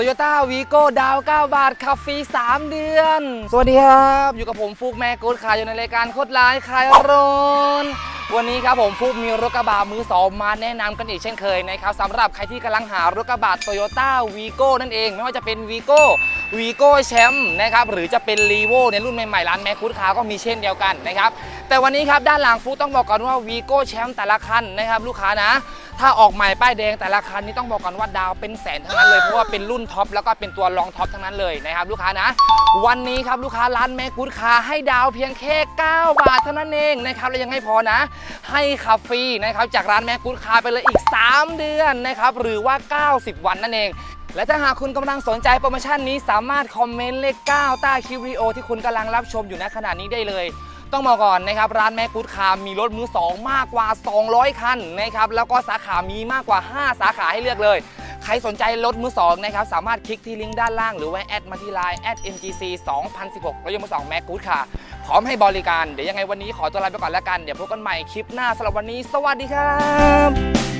Toyota v ีโก้ดาว 9 บาทขับฟรี 3 เดือน สวัสดีครับ อยู่กับผมฟุกแม่กูดขายอยู่ในรายการโคตรร้ายขายรถวันนี้ครับผมฟุกมีรถกระบะมือสองมาแนะนำกันอีกเช่นเคยนะครับสำหรับใครที่กำลังหารถกระบะ Toyota v ีโก้นั่นเอง ไม่ว่าจะเป็น v ีโก้วีโก้แชมป์นะครับหรือจะเป็น r ีโวในรุ่นใหม่ๆร้านแม่กูดคาก็มีเช่นเดียวกันนะครับแต่วันนี้ครับด้านหลังฟุกต้องบอกก่อนว่า v ีโก้แชมป์แต่ละคันนะครับลูกค้านะ ถ้าออกใหม่ป้ายแดงแต่ละคันนี้ต้องบอกก่อนว่าดาวเป็นแสนทั้งนั้นเลย เพราะว่าเป็นรุ่นท็อปแล้วก็เป็นตัวรองท็อปทั้งนั้นเลยนะครับลูกค้านะ วันนี้ครับลูกค้าร้านแมกูดคาให้ดาวเพียงแค่ 9 บาทเท่านั้นเองนะครับและยังไม่พอนะ ให้ขับฟรีนะครับจากร้านแมกูดคาไปเลยอีก 3 เดือนนะครับหรือว่า 90 วันนั่นเองและถ้าหากคุณกำลังสนใจโปรโมชั่นนี้สามารถคอมเมนต์เลข 9 ใต้คลิปวิดีโอที่คุณกำลังรับชมอยู่ณขณะนี้ได้เลย ต้องบอกก่อนนะครับร้านแม่กูดคามีรถมือ 2 มากกว่า 200 คันนะครับแล้วก็สาขามีมากกว่า 5 สาขาให้เลือกเลย ใครสนใจรถมือ2นะครับสามารถคลิกที่ลิงก์ด้านล่างหรือว่าแอดมาที่ไลน์แอด mgc 2016รถยนต์มือ2แม่กูดคาพร้อมให้บริการ เดี๋ยวยังไงวันนี้ขอตัวลาไปก่อนแล้วกัน เดี๋ยวพบกันใหม่คลิปหน้าสำหรับวันนี้ สวัสดีครับ